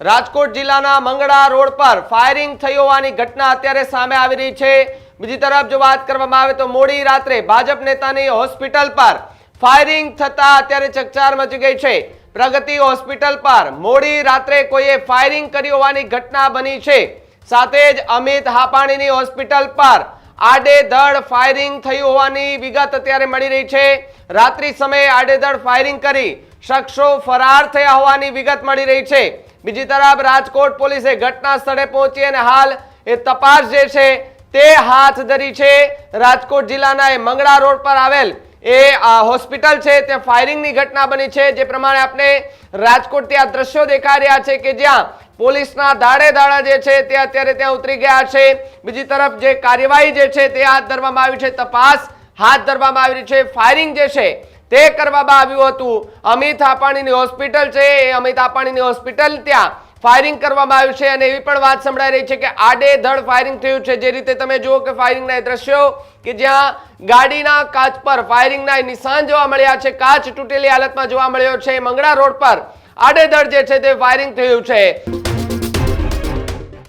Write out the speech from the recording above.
રાજકોટ જિલ્લાના મંગળા રોડ પર ફાયરિંગ થઈ હોવાની ઘટના અત્યારે સામે આવી રહી છે. બીજી તરફ જો વાત કરવામાં આવે તો મોડી રાત્રે ભાજપ નેતાની હોસ્પિટલ પર ફાયરિંગ થતા અત્યારે ચકચાર મચી ગઈ છે. પ્રગતિ હોસ્પિટલ પર મોડી રાત્રે કોઈએ ફાયરિંગ કરી હોવાની ઘટના બની છે. સાથે જ અમિત હાપાણીની હોસ્પિટલ પર આડેધડ ફાયરિંગ થયું હોવાની વિગત અત્યારે મળી રહી છે. રાત્રિ સમયે આડેધડ ફાયરિંગ કરી શખ્સો ફરાર થયા હોવાની વિગત મળી રહી છે. બીજી તરફ રાજકોટ પોલીસે ઘટના સ્થળે પહોંચી અને હાલ એ તપાસ જે છે તે હાથ ધરી છે. રાજકોટ જિલ્લાના એ મંગળા રોડ પર આવેલ એ હોસ્પિટલ છે. તે ફાયરિંગની ઘટના બની છે. જે પ્રમાણે આપણે રાજકોટથી આ દ્રશ્યો દેખાઈ રહ્યા છે કે જ્યાં પોલીસના દાડે દાડા જે છે તે અત્યારે ત્યાં ઉતરી ગયા છે. બીજી તરફ જે કાર્યવાહી જે છે તે હાથ ધરવામાં આવી છે. તપાસ હાથ ધરવામાં આવી રહી છે. ફાયરિંગ જે છે તે કરવામાં આવ્યું હતું. અમિત હાપાણીની હોસ્પિટલ છે, એ અમિત આપાણીની હોસ્પિટલ ત્યાં ફાયરિંગ કરવામાં આવ્યું છે અને એવી પણ વાત સંભળાઈ રહી છે કે આડેધડ ફાયરિંગ થયું છે. જે રીતે તમે જુઓ કે ફાયરિંગના એ દ્રશ્યો કે જ્યાં ગાડીના કાચ પર ફાયરિંગના નિશાન જોવા મળ્યા છે. કાચ તૂટેલી હાલતમાં જોવા મળ્યો છે. મંગળા રોડ પર આડેધડ જે છે તે ફાયરિંગ થયું છે.